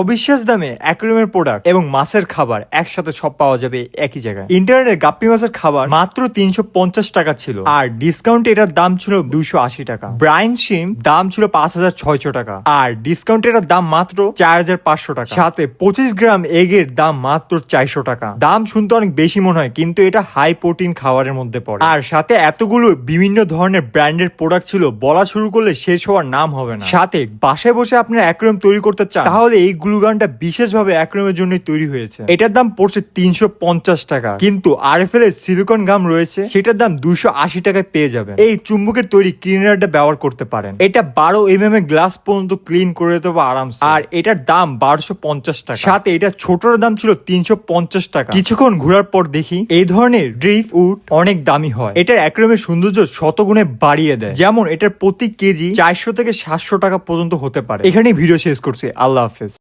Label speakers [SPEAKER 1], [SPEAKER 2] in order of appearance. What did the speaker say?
[SPEAKER 1] অবিশ্বাস দামে অ্যাকুরিয়ামের প্রোডাক্ট এবং মাছের খাবার একসাথে সব পাওয়া যাবে একই জায়গায়। ইন্টারনেটে গাপ্পি মাছের খাবার মাত্র তিনশো পঞ্চাশ টাকা ছিল আর ডিসকাউন্ট এটার দাম ছিল দুইশো আশি টাকা। ব্রাইন সিম দাম ছিল পাঁচ হাজার ছয়শো টাকা আর ডিসকাউন্ট এটার দাম মাত্র চার হাজার পাঁচশো টাকা। সাথে পঁচিশ গ্রাম এগের দাম মাত্র চারশো টাকা। দাম শুনতে অনেক বেশি মনে হয়, কিন্তু এটা হাই প্রোটিন খাবারের মধ্যে পড়ে। আর সাথে এতগুলো বিভিন্ন ধরনের ব্র্যান্ডের প্রোডাক্ট ছিল, বলা শুরু করলে শেষ হওয়ার নাম হবে না। সাথে বাসায় বসে আপনার অ্যাক্রোম তৈরি করতে চান, তাহলে এই গ্লুগানটা বিশেষভাবে অ্যাক্রোমের জন্য তৈরি হয়েছে। এটার দাম পড়ছে তিনশো পঞ্চাশ টাকা। কিন্তু আর এফ এর সিলিকন গাম রয়েছে, সেটার দাম দুশো আশি টাকায় পেয়ে যাবেন। এই চুম্বকের তৈরি ক্লিনারটা ব্যবহার করতে পারেন। এটা বারো এম এম এর গ্লাস পর্যন্ত ক্লিন করে দিতে হবে আরামসে। আর এটার দাম বারোশো পঞ্চাশ টাকা। সাথে এটা ছোটর দাম ছিল তিনশো পঞ্চাশ টাকা। কিছুক্ষণ ঘোরার পর দেখি এই ধরনের ড্রিপ উড অনেক দামি হয়। এটার একরমের সৌন্দর্য শতগুণে বাড়িয়ে দেয়। যেমন এটার প্রতি কেজি চারশো থেকে সাতশো টাকা পর্যন্ত হতে পারে। এখানেই ভিডিও শেষ করছি। আল্লাহ হাফেজ।